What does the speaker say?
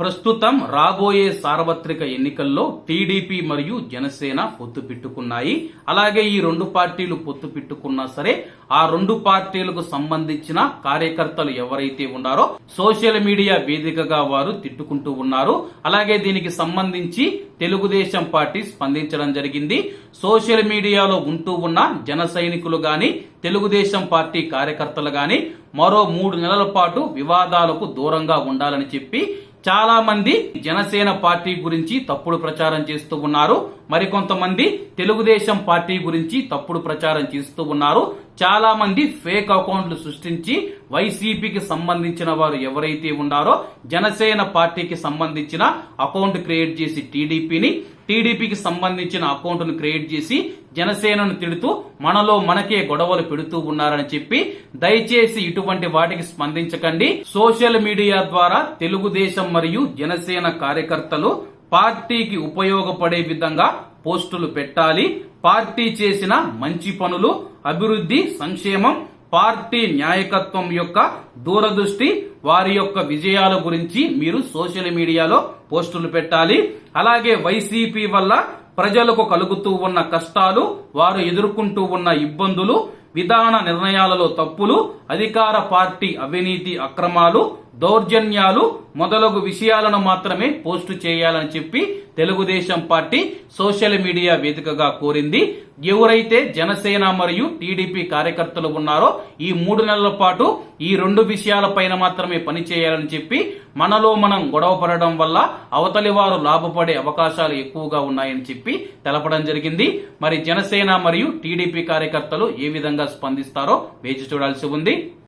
ప్రస్తుతం రాబోయే సార్వత్రిక ఎన్నికల్లో టీడీపీ మరియు జనసేన పొత్తు పెట్టుకున్నాయి. అలాగే ఈ రెండు పార్టీలు పొత్తు పెట్టుకున్నా సరే ఆ రెండు పార్టీలకు సంబంధించిన కార్యకర్తలు ఎవరైతే ఉన్నారో సోషల్ మీడియా వేదికగా వారు తిట్టుకుంటూ ఉన్నారు. అలాగే దీనికి సంబంధించి తెలుగుదేశం పార్టీ స్పందించడం జరిగింది. సోషల్ మీడియాలో ఉంటూ ఉన్న జన సైనికులు గాని తెలుగుదేశం పార్టీ కార్యకర్తలు గాని మరో మూడు నెలల పాటు వివాదాలకు దూరంగా ఉండాలని చెప్పి చాలా మంది జనసేన పార్టీ గురించి తప్పుడు ప్రచారం చేస్తూ ఉన్నారు. మరికొంతమంది తెలుగుదేశం పార్టీ గురించి తప్పుడు ప్రచారం చేస్తూ ఉన్నారు. చాలా మంది ఫేక్ అకౌంట్లు సృష్టించి వైసీపీకి సంబంధించిన వారు ఎవరైతే ఉన్నారో జనసేన పార్టీకి సంబంధించిన అకౌంట్ క్రియేట్ చేసి టీడీపీని టీడీపీకి సంబంధించిన అకౌంట్ను క్రియేట్ చేసి జనసేనను తిడుతూ మనలో మనకే గొడవలు పెడుతూ ఉన్నారని చెప్పి దయచేసి ఇటువంటి వాటికి స్పందించకండి. సోషల్ మీడియా ద్వారా తెలుగుదేశం మరియు జనసేన కార్యకర్తలు పార్టీకి ఉపయోగపడే విధంగా పోస్టులు పెట్టాలి. పార్టీ చేసిన మంచి పనులు అభివృద్ధి సంక్షేమం పార్టీ న్యాయకత్వం యొక్క దూరదృష్టి వారి యొక్క విజయాల గురించి మీరు సోషల్ మీడియాలో పోస్టులు పెట్టాలి. అలాగే వైసీపీ వల్ల ప్రజలకు కలుగుతూ ఉన్న కష్టాలు వారు ఎదుర్కొంటూ ఉన్న ఇబ్బందులు విధాన నిర్ణయాలలో తప్పులు అధికార పార్టీ అవినీతి అక్రమాలు దౌర్జన్యాలు మొదలగు విషయాలను మాత్రమే పోస్టు చేయాలని చెప్పి తెలుగుదేశం పార్టీ సోషల్ మీడియా వేదికగా కోరింది. ఎవరైతే జనసేన మరియు టీడీపీ కార్యకర్తలు ఉన్నారో ఈ మూడు నెలల పాటు ఈ రెండు విషయాలపైన మాత్రమే పని చేయాలని చెప్పి మనలో మనం గొడవ పడడం వల్ల అవతలి వారు లాభపడే అవకాశాలు ఎక్కువగా ఉన్నాయని చెప్పి తెలపడం జరిగింది. మరి జనసేన మరియు టీడీపీ కార్యకర్తలు ఏ విధంగా విధంగా స్పందిస్తారో వేచి చూడాల్సి ఉంది.